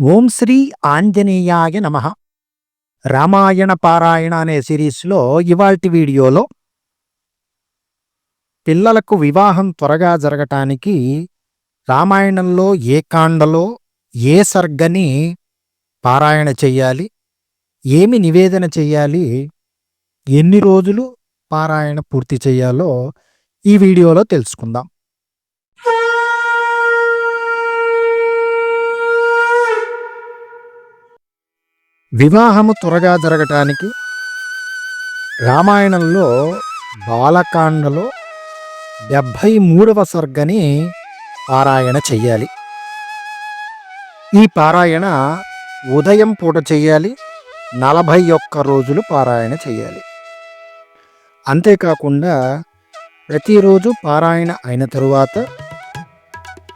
ఓం శ్రీ ఆంజనేయాయ నమ. రామాయణ పారాయణ అనే సిరీస్లో ఇవాల్టి వీడియోలో పిల్లలకు వివాహం త్వరగా జరగటానికి రామాయణంలో ఏ కాండలో ఏ సర్గని పారాయణ చెయ్యాలి ఏమి నివేదన చెయ్యాలి ఎన్ని రోజులు పారాయణ పూర్తి చెయ్యాలో ఈ వీడియోలో తెలుసుకుందాం. వివాహము త్వరగా జరగటానికి రామాయణంలో బాలకాండలో డెబ్భై మూడవ సర్గని పారాయణ చెయ్యాలి. ఈ పారాయణ ఉదయం పూట చెయ్యాలి నలభై ఒక్క రోజులు పారాయణ చెయ్యాలి. అంతేకాకుండా ప్రతిరోజు పారాయణ అయిన తరువాత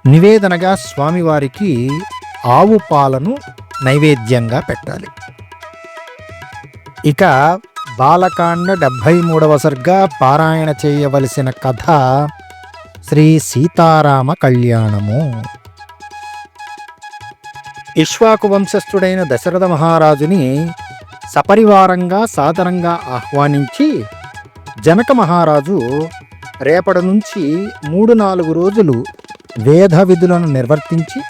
నివేదనగా స్వామివారికి ఆవు పాలను నైవేద్యంగా పెట్టాలి. ఇక బాలకాండ డెబ్భై మూడవ సర్గ పారాయణ చేయవలసిన కథ శ్రీ సీతారామ కళ్యాణము. ఇష్వాకు వంశస్థుడైన దశరథ మహారాజుని సపరివారంగా సాదరంగా ఆహ్వానించి జనక మహారాజు రేపటి నుంచి మూడు నాలుగు రోజులు వేద విధులను నిర్వర్తించి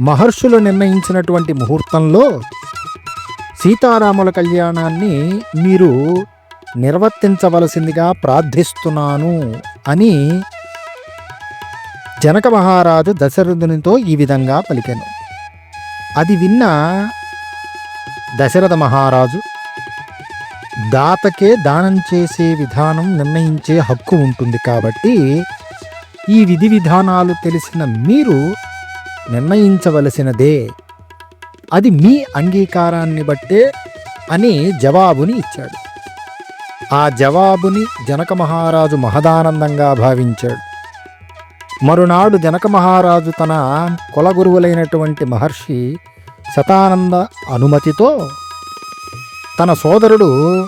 మహర్షులు నిర్ణయించినటువంటి ముహూర్తంలో సీతారాముల కళ్యాణాన్ని మీరు నిర్వర్తించవలసిందిగా ప్రార్థిస్తున్నాను అని జనక మహారాజు దశరథునితో ఈ విధంగా పలికాను. అది విన్న దశరథ మహారాజు దాతకే దానం చేసే విధానం నిర్ణయించే హక్కు ఉంటుంది కాబట్టి ఈ విధి విధానాలు తెలిసిన మీరు నిర్ణయించవలసినదే. అది మీ అంగీకారాన్ని బట్టే అని జవాబుని ఇచ్చాడు. ఆ జవాబుని జనక మహారాజు మహదానందంగా భావించాడు. మరునాడు జనక మహారాజు తన కులగురువులైనటువంటి మహర్షి శతానంద అనుమతితో తన సోదరుడు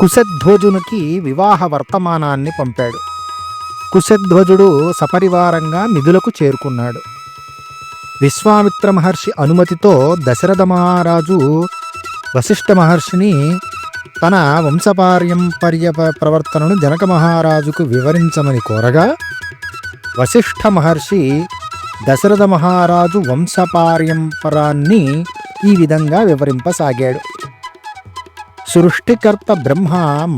కుశధ్వజునికి వివాహ వర్తమానాన్ని పంపాడు. కుశధ్వజుడు సపరివారంగా నిధులకు చేరుకున్నాడు. విశ్వామిత్ర మహర్షి అనుమతితో దశరథ మహారాజు వశిష్ఠ మహర్షిని తన వంశపార్యంపర్య ప్రవర్తనను జనక మహారాజుకు వివరించమని కోరగా వశిష్ఠ మహర్షి దశరథ మహారాజు వంశపార్యంపరాన్ని ఈ విధంగా వివరింపసాగాడు. సృష్టికర్త బ్రహ్మ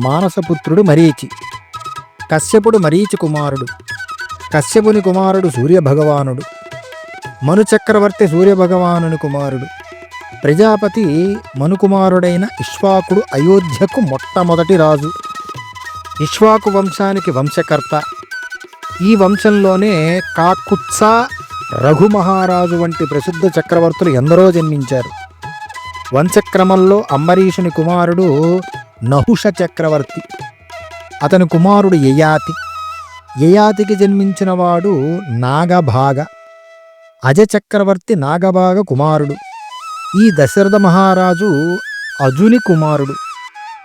మానసపుత్రుడు మరీచి. కశ్యపుడు మరీచి కుమారుడు. కశ్యపుని కుమారుడు సూర్యభగవానుడు. మనుచక్రవర్తి సూర్యభగవానుని కుమారుడు. ప్రజాపతి మనుకుమారుడైన ఇష్వాకుడు అయోధ్యకు మొట్టమొదటి రాజు. ఇష్వాకు వంశానికి వంశకర్త. ఈ వంశంలోనే కాకుత్స రఘు మహారాజు వంటి ప్రసిద్ధ చక్రవర్తులు ఎందరో జన్మించారు. వంశక్రమంలో అంబరీషుని కుమారుడు నహుష చక్రవర్తి. అతని కుమారుడు యయాతి. యయాతికి జన్మించినవాడు నాగభాగ. అజచక్రవర్తి నాగభాగ కుమారుడు. ఈ దశరథ మహారాజు అజుని కుమారుడు.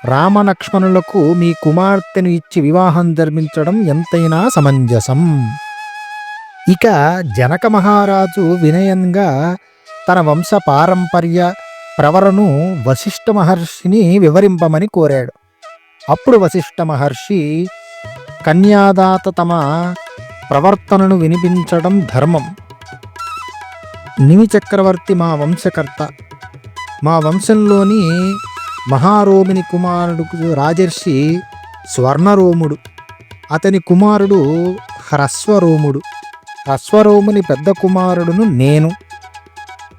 రామలక్ష్మణులకు మీ కుమార్తెను ఇచ్చి వివాహం జరిపించడం ఎంతైనా సమంజసం. ఇక జనక మహారాజు వినయంగా తన వంశ పారంపర్య ప్రవరను వశిష్ఠ మహర్షిని వివరింపమని కోరాడు. అప్పుడు వశిష్ఠ మహర్షి కన్యాదాత తమ ప్రవర్తనను వినిపించడం ధర్మం. నిమి చక్రవర్తి మా వంశకర్త. మా వంశంలోని మహారోమిని కుమారుడు రాజర్షి స్వర్ణరోముడు. అతని కుమారుడు హ్రస్వరోముడు. హ్రస్వరోముని పెద్ద కుమారుడును నేను.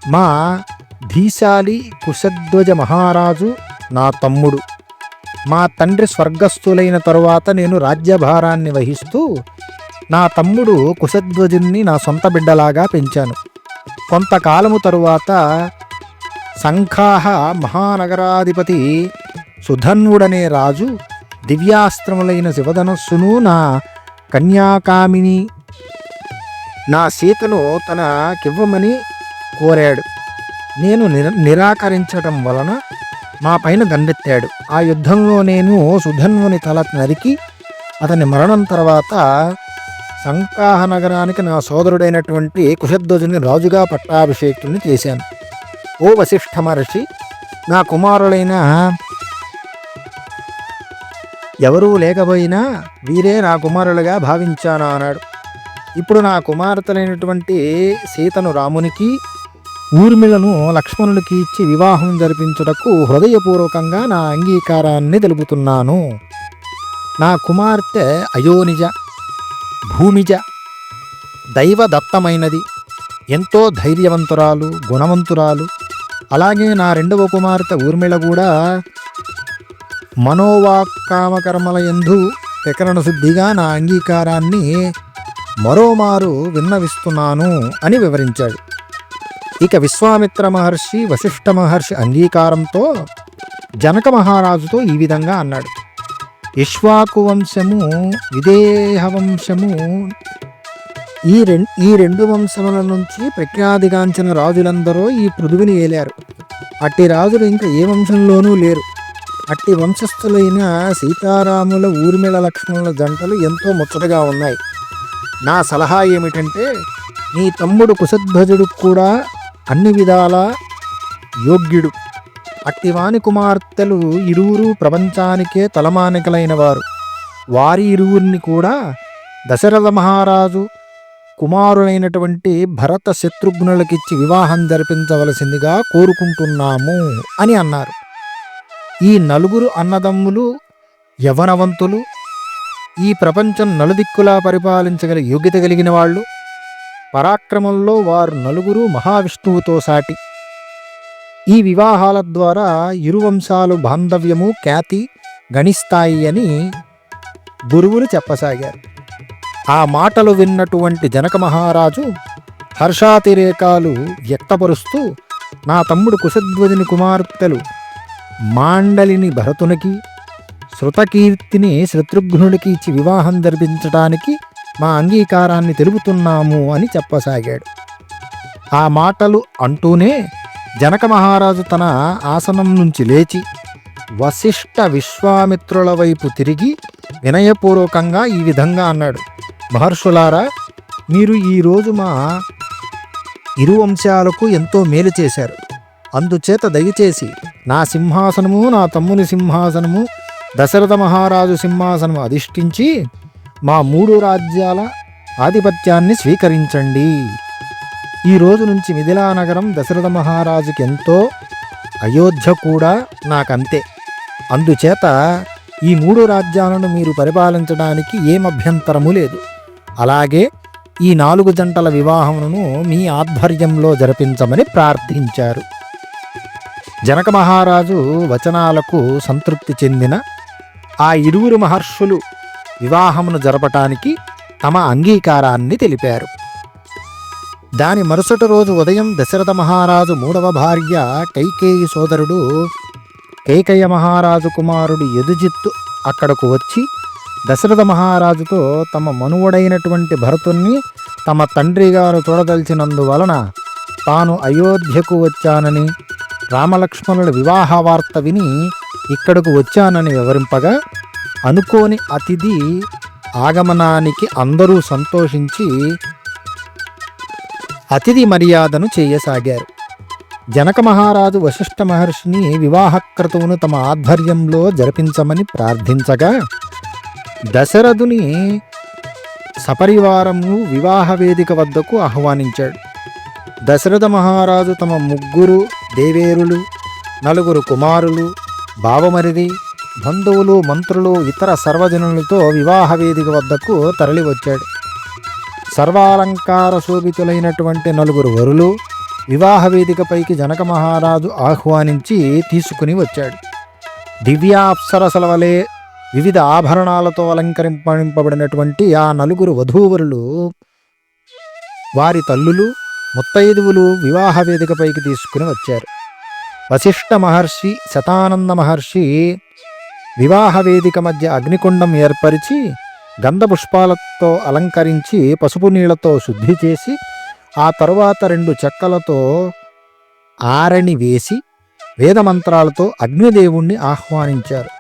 మా ధీశాలి కుశధ్వజ మహారాజు నా తమ్ముడు. మా తండ్రి స్వర్గస్థులైన తరువాత నేను రాజ్యభారాన్ని వహిస్తూ నా తమ్ముడు కుశధ్వజుని నా సొంత బిడ్డలాగా పెంచాను. కొంతకాలము తరువాత సంఖాహ మహానగరాధిపతి సుధన్వుడనే రాజు దివ్యాస్త్రములైన శివధనస్సును నా కన్యాకామిని నా సీతను తనకివ్వమని కోరాడు. నేను నిర నిరాకరించటం వలన మా పైన దండెత్తాడు. ఆ యుద్ధంలో నేను సుధన్వుని తల నరికి అతని మరణం తర్వాత సంకాహ నగరానికి నా సోదరుడైనటువంటి కుశధ్వజుని రాజుగా పట్టాభిషేకుని చేశాను. ఓ వశిష్ఠ మహర్షి నా కుమారులైన ఎవరూ లేకపోయినా వీరే నా కుమారులుగా భావించాను అన్నాడు. ఇప్పుడు నా కుమార్తెలైనటువంటి సీతను రామునికి ఊర్మిళను లక్ష్మణుడికి ఇచ్చి వివాహం జరిపించుటకు హృదయపూర్వకంగా నా అంగీకారాన్ని తెలుపుతున్నాను. నా కుమార్తె అయోనిజ భూమిజ దైవదత్తమైనది. ఎంతో ధైర్యవంతురాలు గుణవంతురాలు. అలాగే నా రెండవ కుమార్తె ఊర్మిళ కూడా మనోవాక్కామకర్మల ఎందు ప్రకరణ శుద్ధిగా నా అంగీకారాన్ని మరోమారు విన్నవిస్తున్నాను అని వివరించాడు. ఇక విశ్వామిత్ర మహర్షి వశిష్ఠ మహర్షి అంగీకారంతో జనక మహారాజుతో ఈ విధంగా అన్నాడు. ఇష్వాకు వంశము విదేహ వంశము ఈ రెండు ఈ రెండు వంశముల నుంచి ప్రఖ్యాతిగాంచిన రాజులందరూ ఈ పృథువిని ఏలారు. అట్టి రాజులు ఇంకా ఏ వంశంలోనూ లేరు. అట్టి వంశస్థులైన సీతారాముల ఊర్మిళ లక్ష్మణుల జంటలు ఎంతో ముచ్చటగా ఉన్నాయి. నా సలహా ఏమిటంటే నీ తమ్ముడు కుశధ్వజుడు కూడా అన్ని విధాల యోగ్యుడు. అట్టివాని కుమార్తెలు ఇరువురు ప్రపంచానికే తలమానికలైన వారు. వారి ఇరువురిని కూడా దశరథ మహారాజు కుమారులైనటువంటి భరత శత్రుఘ్నులకిచ్చి వివాహం జరిపించవలసిందిగా కోరుకుంటున్నాము అని అన్నారు. ఈ నలుగురు అన్నదమ్ములు యవనవంతులు ఈ ప్రపంచం నలుదిక్కులా పరిపాలించగల యోగ్యత కలిగిన వాళ్ళు పరాక్రమంలో వారు నలుగురు మహావిష్ణువుతో సాటి. ఈ వివాహాల ద్వారా ఇరు వంశాలు బాంధవ్యము ఖ్యాతి గణిస్తాయి అని గురువులు చెప్పసాగారు. ఆ మాటలు విన్నటువంటి జనక మహారాజు హర్షాతిరేకాలు వ్యక్తపరుస్తూ నా తమ్ముడు కుశధ్వజుని కుమార్తెలు మాండలిని భరతునికి శృతకీర్తిని శత్రుఘ్నుడికి ఇచ్చి వివాహం జరిపించడానికి మా అంగీకారాన్ని తెలుపుతున్నాము అని చెప్పసాగాడు. ఆ మాటలు అంటూనే జనక మహారాజు తన ఆసనం నుంచి లేచి వశిష్ఠ విశ్వామిత్రుల వైపు తిరిగి వినయపూర్వకంగా ఈ విధంగా అన్నాడు. మహర్షులారా మీరు ఈరోజు మా ఇరు వంశాలకు ఎంతో మేలు చేశారు. అందుచేత దయచేసి నా సింహాసనము నా తమ్ముని సింహాసనము దశరథ మహారాజు సింహాసనము అధిష్ఠించి మా మూడు రాజ్యాల ఆధిపత్యాన్ని స్వీకరించండి. ఈ రోజు నుంచి మిథిలా నగరం దశరథ మహారాజుకి ఎంతో అయోధ్య కూడా నాకంతే. అందుచేత ఈ మూడు రాజ్యాలను మీరు పరిపాలించడానికి ఏం అభ్యంతరము లేదు. అలాగే ఈ నాలుగు జంటల వివాహమును మీ ఆధ్వర్యంలో జరిపించమని ప్రార్థించారు. జనక మహారాజు వచనాలకు సంతృప్తి చెందిన ఆ ఇరువురు మహర్షులు వివాహమును జరపటానికి తమ అంగీకారాన్ని తెలిపారు. దాని మరుసటి రోజు ఉదయం దశరథ మహారాజు మూడవ భార్య కైకేయి సోదరుడు కైకయ్య మహారాజు కుమారుడు యదుజిత్తు అక్కడకు వచ్చి దశరథ మహారాజుతో తమ మనువుడైనటువంటి భరతుణ్ణి తమ తండ్రి గారు చూడదలిచినందువలన తాను అయోధ్యకు వచ్చానని రామలక్ష్మణుల వివాహ వార్త విని ఇక్కడకు వచ్చానని వివరింపగా అనుకోని అతిథి ఆగమనానికి అందరూ సంతోషించి అతిథి మర్యాదను చేయసాగారు. జనక మహారాజు వశిష్ఠ మహర్షిని వివాహక్రతువును తమ ఆధ్వర్యంలో జరిపించమని ప్రార్థించగా దశరథుని సపరివారము వివాహ వేదిక వద్దకు ఆహ్వానించాడు. దశరథ మహారాజు తమ ముగ్గురు దేవేరులు నలుగురు కుమారులు బావమరిది బంధువులు మంత్రులు ఇతర సర్వజనులతో వివాహ వేదిక వద్దకు తరలివచ్చాడు. సర్వాలంకార శోభితులైనటువంటి నలుగురు వరులు వివాహ వేదికపైకి జనక మహారాజు ఆహ్వానించి తీసుకుని వచ్చాడు. దివ్యాప్సరసల వలె వివిధ ఆభరణాలతో అలంకరింపబడినటువంటి ఆ నలుగురు వధూవరులు వారి తల్లులు ముత్తైదువులు వివాహ వేదికపైకి తీసుకుని వచ్చారు. వశిష్ఠ మహర్షి శతానంద మహర్షి వివాహ వేదిక మధ్య అగ్నికుండం ఏర్పరిచి గంధ పుష్పాలతో అలంకరించి పసుపు నీళ్ళతో శుద్ధి చేసి ఆ తరువాత రెండు చెక్కలతో ఆరణి వేసి వేదమంత్రాలతో అగ్నిదేవుణ్ణి ఆహ్వానించారు.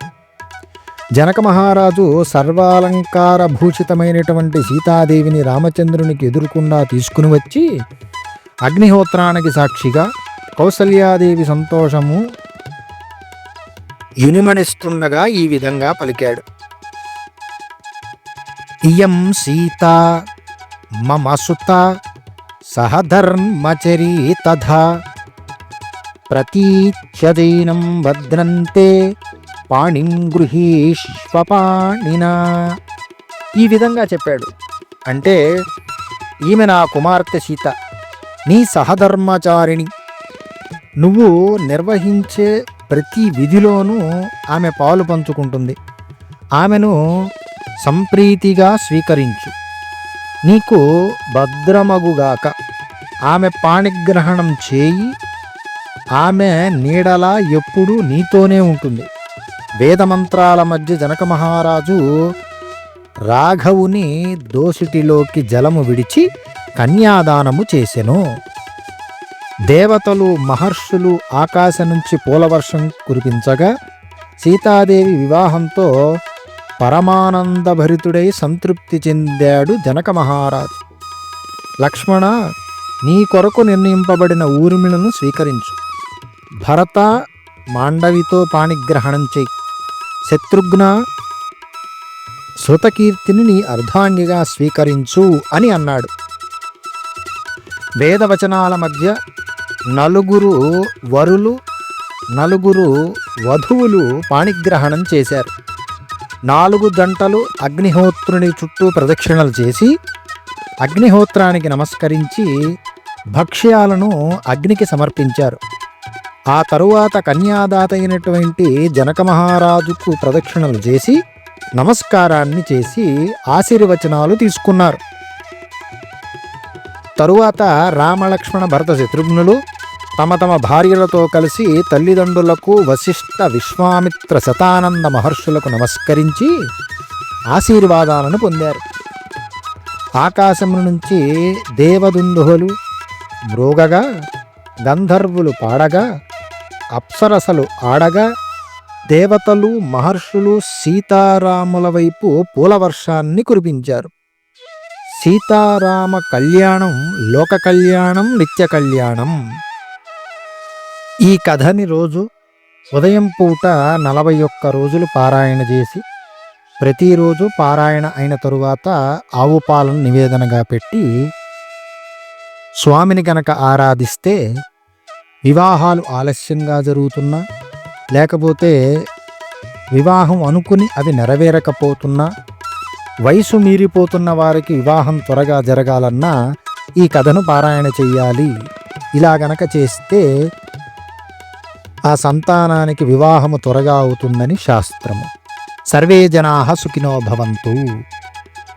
జనక మహారాజు సర్వాలంకార భూషితమైనటువంటి సీతాదేవిని రామచంద్రునికి ఎదురుకుండా తీసుకుని వచ్చి అగ్నిహోత్రానికి సాక్షిగా కౌసల్యాదేవి సంతోషము యునిమణిస్తుండగా ఈ విధంగా పలికాడు. ఇయం సీత మమ సుత సహధర్మచరీ తథా. ప్రతీచ్యదీనం భద్రంతే పాణిం గృహీష్వపాణినా. ఈ విధంగా చెప్పాడు. అంటే ఈమె నా కుమార్తె సీత నీ సహధర్మచారిణి. నువ్వు నిర్వహించే ప్రతి విధిలోనూ ఆమె పాలు పంచుకుంటుంది. ఆమెను సంప్రీతిగా స్వీకరించు. నీకు భద్రమగుగాక. ఆమె పాణిగ్రహణం చేయి. ఆమె నీడలా ఎప్పుడూ నీతోనే ఉంటుంది. వేదమంత్రాల మధ్య జనక మహారాజు రాఘవుని దోసిటిలోకి జలము విడిచి కన్యాదానము చేసెను. దేవతలు మహర్షులు ఆకాశం నుంచి పూలవర్షం కురిపించగా సీతాదేవి వివాహంతో పరమానందభరితుడై సంతృప్తి చెందాడు జనక మహారాజు. లక్ష్మణ నీ కొరకు నిర్ణయింపబడిన ఊర్మిళను స్వీకరించు. భరత మాండవితో పాణిగ్రహణం చేయి. శత్రుఘ్న శృతకీర్తిని నీ అర్ధాంగిగా స్వీకరించు అని అన్నాడు. వేదవచనాల మధ్య నలుగురు వరులు నలుగురు వధువులు పాణిగ్రహణం చేశారు. నాలుగు గంటలు అగ్నిహోత్రుని చుట్టూ ప్రదక్షిణలు చేసి అగ్నిహోత్రానికి నమస్కరించి భక్ష్యాలను అగ్నికి సమర్పించారు. ఆ తరువాత కన్యాదాత అయినటువంటి జనక మహారాజుకు ప్రదక్షిణలు చేసి నమస్కారాన్ని చేసి ఆశీర్వచనాలు తీసుకున్నారు. తరువాత రామలక్ష్మణ భరత శత్రుఘ్నులు తమ తమ భార్యలతో కలిసి తల్లిదండ్రులకు వశిష్ఠ విశ్వామిత్ర శతానంద మహర్షులకు నమస్కరించి ఆశీర్వాదాలను పొందారు. ఆకాశం నుంచి దేవదుందుహులు మృగగా గంధర్వులు పాడగా అప్సరసలు ఆడగా దేవతలు మహర్షులు సీతారాముల వైపు పూలవర్షాన్ని కురిపించారు. సీతారామ కళ్యాణం లోక కళ్యాణం నిత్య కళ్యాణం. ఈ కథని రోజు ఉదయం పూట నలభై ఒక్క రోజులు పారాయణ చేసి ప్రతిరోజు పారాయణ అయిన తరువాత ఆవు పాలను నివేదనగా పెట్టి స్వామిని గనక ఆరాధిస్తే వివాహాలు ఆలస్యంగా జరుగుతున్నా లేకపోతే వివాహం అనుకుని అది నెరవేరకపోతున్నా వయసు మీరిపోతున్న వారికి వివాహం త్వరగా జరగాలన్నా ఈ కథను పారాయణ చెయ్యాలి. ఇలా గనక చేస్తే ఆ సంతానానికి వివాహము త్వరగా అవుతుందని శాస్త్రము. సర్వే జనా సుఖినో భవంతు.